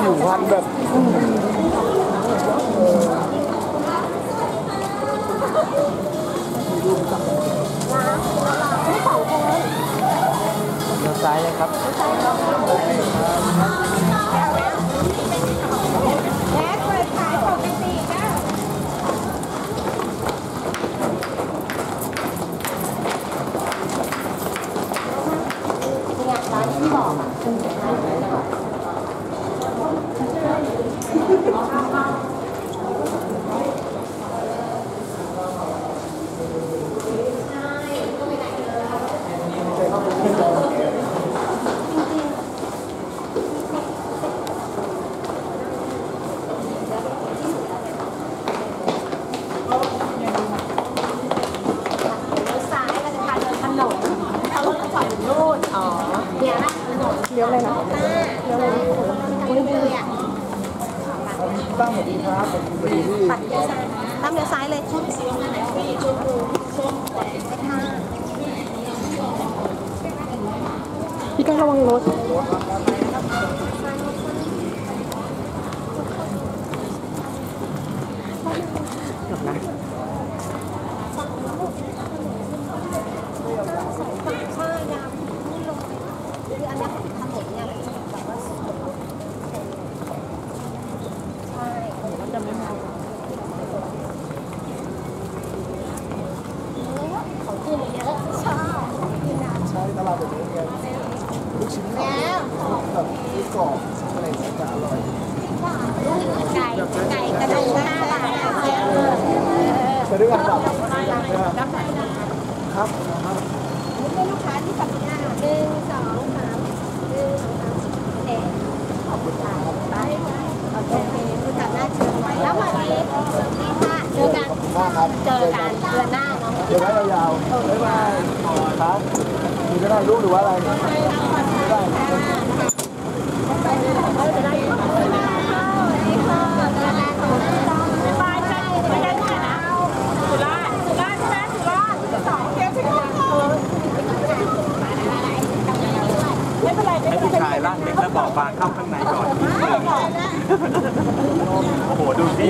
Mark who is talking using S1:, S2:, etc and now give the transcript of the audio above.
S1: ผิวพรรณแบบเดี๋ยวซ้ายเลยครับ
S2: แม่เปิดขายปกติจ้า เลี้ยวซ้ายเราจะพาเดินถนนเขารถจะจอดอยู่นู่นอ๋อเนี่ยนะถนน เลี้ยวเลยนะเลี้ยวเลยนี่เลยอะ
S1: ตั้งสวัสดีครับผมสวัสดีพี่
S2: ปัดเลี้ยวซ้ายตั้มเลี้ยวซ้ายเลย
S3: พี่ก้องระวังรถจบนะ
S2: ใช่ยาวนี่ลงคืออันนี้ถนนเนี่ยมันจะแบบว่าใช่มันจะไม่มาของกินเยอะชอบกินน้ำ
S1: ใช้ตลาแบบนี้ไงลูกชิ้นทอด
S2: แบ
S1: บมีกรอบอะไรอย่างเงี้ยจะอร่อย
S2: ไก่ไก่กระดูกห้าบาทเออ
S1: ไปด้วยกันแบบครับครับ
S2: นี่เป็นลูกค้าที่สัมผัสหนึ่งสองสามหนึ่งสองสามเอ็ดขอบคุณค่ะไปโอเคคุณตัดหน้าเชิญไว้แล้ววันนี้ดีค่ะเจอกันเจอกันเดือนหน้า
S1: เดี๋ยวไว้ยาวๆบ๊ายบายครับมีก็ได้ลูกหรือว่าอะไรได้
S4: ให้ผู้ชายร่างเล็กและบอบบางเข้าข้างในก่อน โอ้โห ดูสิ